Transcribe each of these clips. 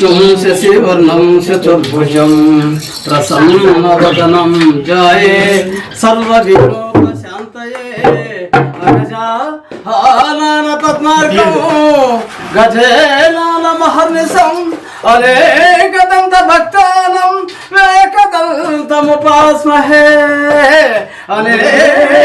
विष्णुं शशिवर्णं चतुर्भुजं प्रसन्नवदनं जाये सर्वविरोपशान्तये गजाननपद्मार्गो गजेनानमहर्निशम् अनेकदन्तभक्तानं वेकदन्तमुपास्महे अनेकदन्तमुपास्महे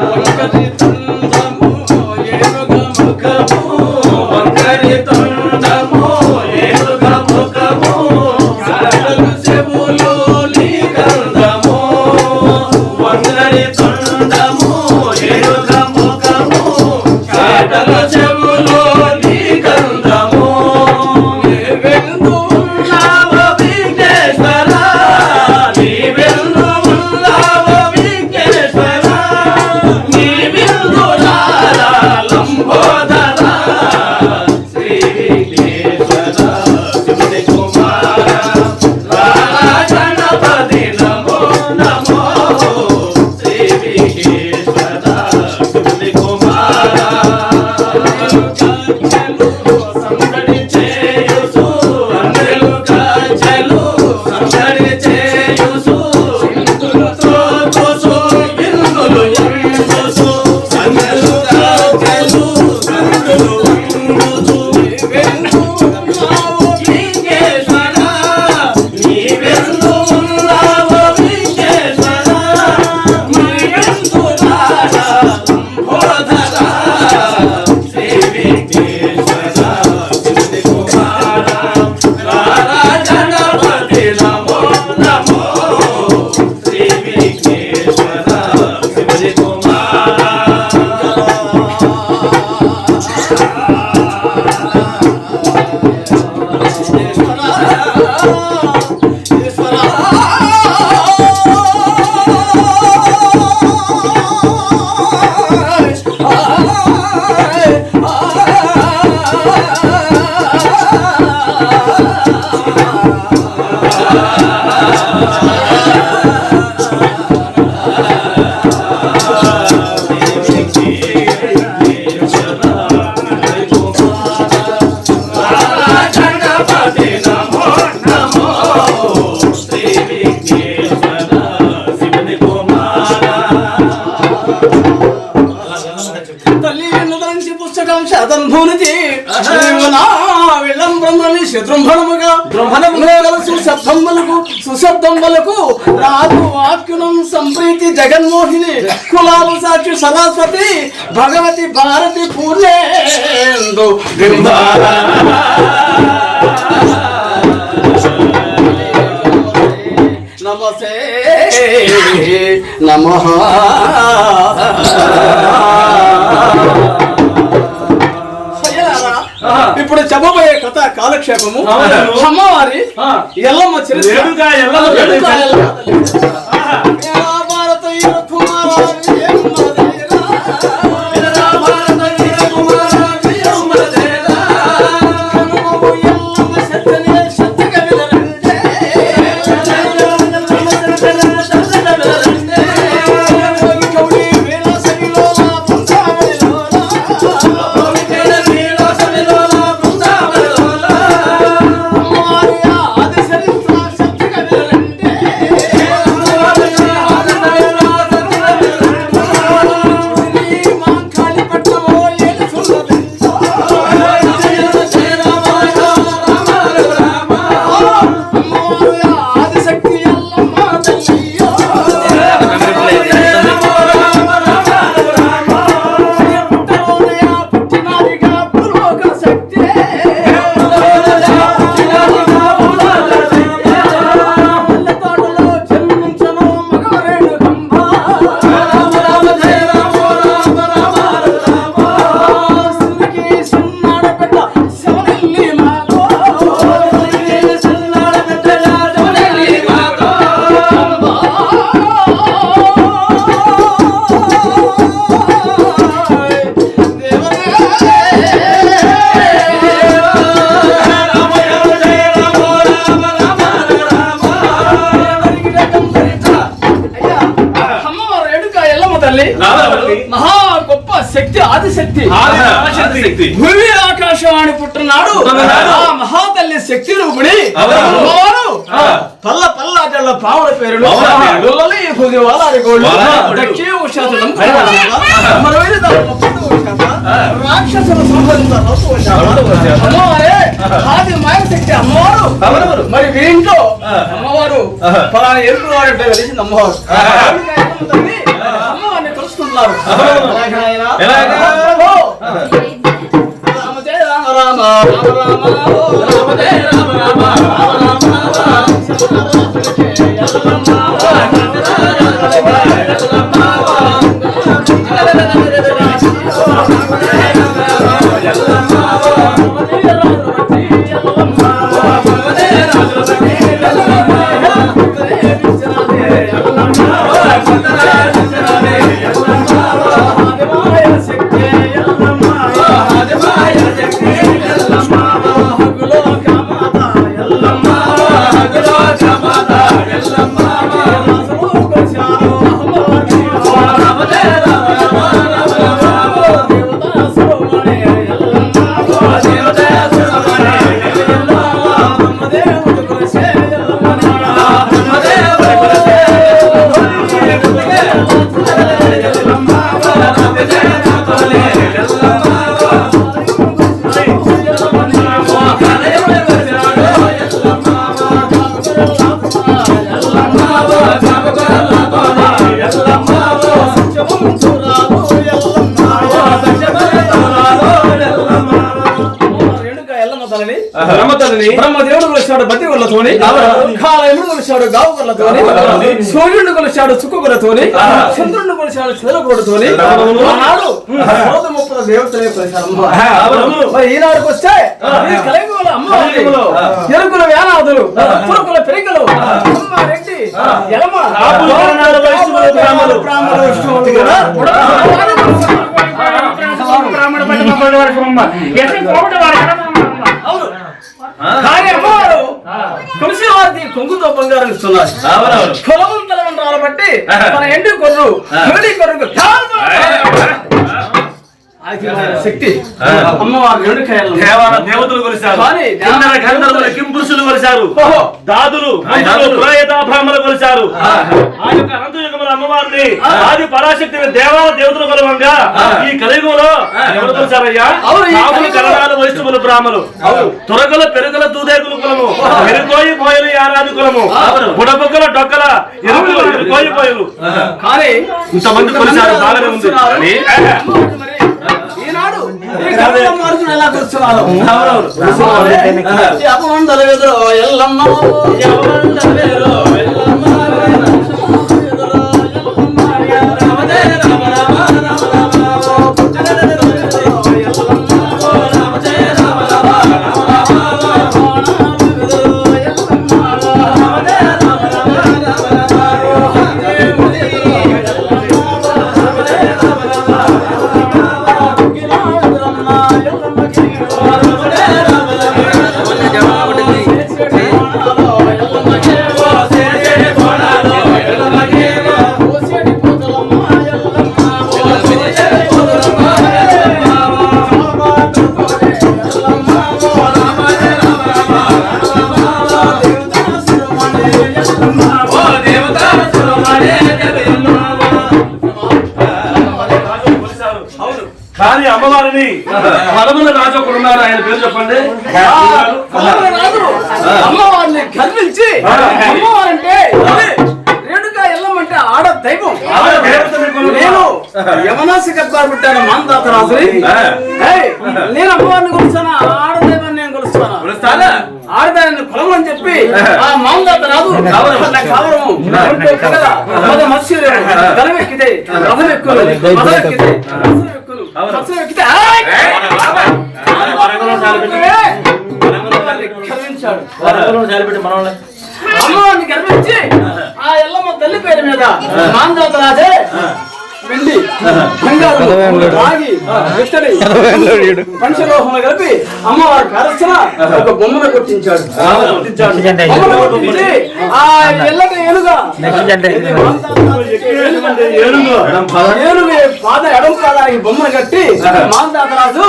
Agua caliente. దృంభణముగా సుశబ్దములకు సుశబ్దములకు రాజు వాక్యునం సంప్రీతి జగన్మోహిని కులాలు సాక్షి సరస్వతి భగవతి భారతి పూర్ణేందు నమస్తే నమ. ఇప్పుడు చెప్పబోయే కథ కాలక్షేపము. అమ్మవారి ఎల్లమ్మ చిరు తల్లి. మహా గొప్ప శక్తి ఆదిశక్తి. భూమి ఆకాశవాణి పుట్టినాడు. పుట్టినాడు. ఆ మహాతల్లి శక్తి. అమ్మవారు ఆ. పల్ల పల్లాటల పావుల పేరులు. పేరు. రాక్షసుల మాయశక్తి అమ్మవారు. మరి వీరింట్లో. అమ్మవారు. పలానా ఎరుపు వాడంటే వెలిసింది అమ్మవారు. ఓ. రామ రామ రామ రామ రామ రామ రామ రామ రామ బ్రహ్మతల్లిని బ్రహ్మదేవుడు కొలిచాడు బతి కొల్లతోని అవును. కాలయముడు కొలిచాడు గావు కొల్లతోని అవును. సూర్యుడు కొలిచాడు చుక్కు కొలతోని ఆ. చంద్రుడిని కొలిచాడు చెదలకోడుతోని అవును. ఆనాడు ముప్పల దేవతలే కొలిచాడు. మరి ఈనాడుకి వస్తే అమ్మవారి. ఎరుకుల వేనాదులు పురుకుల పెరికలు ఎలమ బ్రాహ్మణ పట్టణ వారి అవును కానీ అమ్మవారు తులసి వారి కొంగుతో బంగారం ఇస్తున్నారు. కులవం తెలవంటారు బట్టి మన ఎండు కొర్రు వేడి కొర్రకు శక్తి. అమ్మవారు దేవతలు కొలిశారు కానీ కింపురుషులు కొలిశారు. దాదులు బ్రాహ్మణులు కొలిశారు. ఆ. యొక్క అనంత యుగముల అమ్మవారిని. ఆది పరాశక్తిని దేవాల దేవతలు కొలవంగా. ఈ కలియుగంలో ఎవరు కలియుగంలో. కరణాలు వైష్ణవులు బ్రాహ్మణులు. అవును. తురగల పెరుగుల తూదేకులు కులము. ఎరుకోయి పోయలు యారాది కులము. బుడబొక్కల డొక్కల ఎరుకులు ఎరుకోయి పోయలు. కానీ ఇంతమంది కొలిచారు బాగానే ఉంది. ఈనాడు మార్చుకుని ఎలా. ఈ అపమందలేదో ఎల్లమ్మ కానీ అమ్మవారిని పదముల రాజు ఒకడు ఉన్నారు ఆయన పేరు చెప్పండి. అమ్మవారిని ఆ. అమ్మవారంటే. రేణుక ఎల్లమ్మంటే ఆడ దైవం. నేను యమనాసి కబ్బారు పెట్టాను మాందాత రాజుని ఆ. ఏయ్, నేను అమ్మవారిని కొలుస్తాను? ఆడ దైవాన్ని నేను కొలుస్తాను? కొలుస్తానా? ఆడదాన్ని కులం అని చెప్పి ఆ. మాందాత రాదు కావరము గలమెక్కితే, రథమెక్కులు, రథమెక్కితే, రథమెక్కులు, రథమెక్కితే, ఆయ్! కరుణించాడు. అమ్మవారిని గర్వించి ఆ ఎల్లమ్మ తల్లి పేరు మీద మాందాత రాజే వెండి బంగారు రాగి పంచలోహములు కలిపి అమ్మవారి కరసన ఒక బొమ్మను కొట్టించాడు. ఆ ఎల్లటి ఏనుగా ఏనుగు పాద ఎడం పాదానికి బొమ్మను కట్టి మాందాతరాజు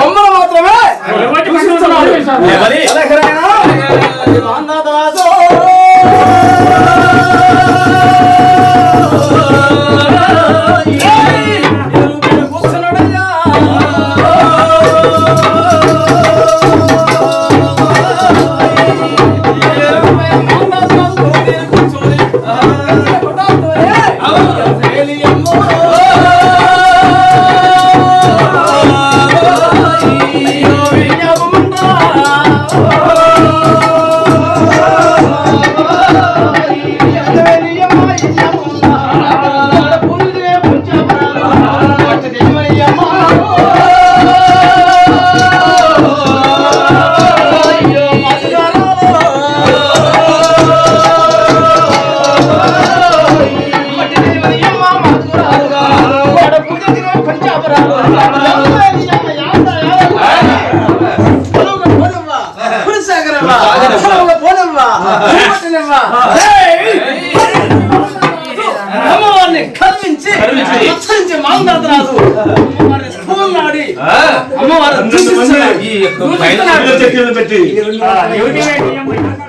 బొమ్మను మాత్రమే చూపిస్తున్నాడు. అమ్మవారిని దూషిస్తున్నాడు.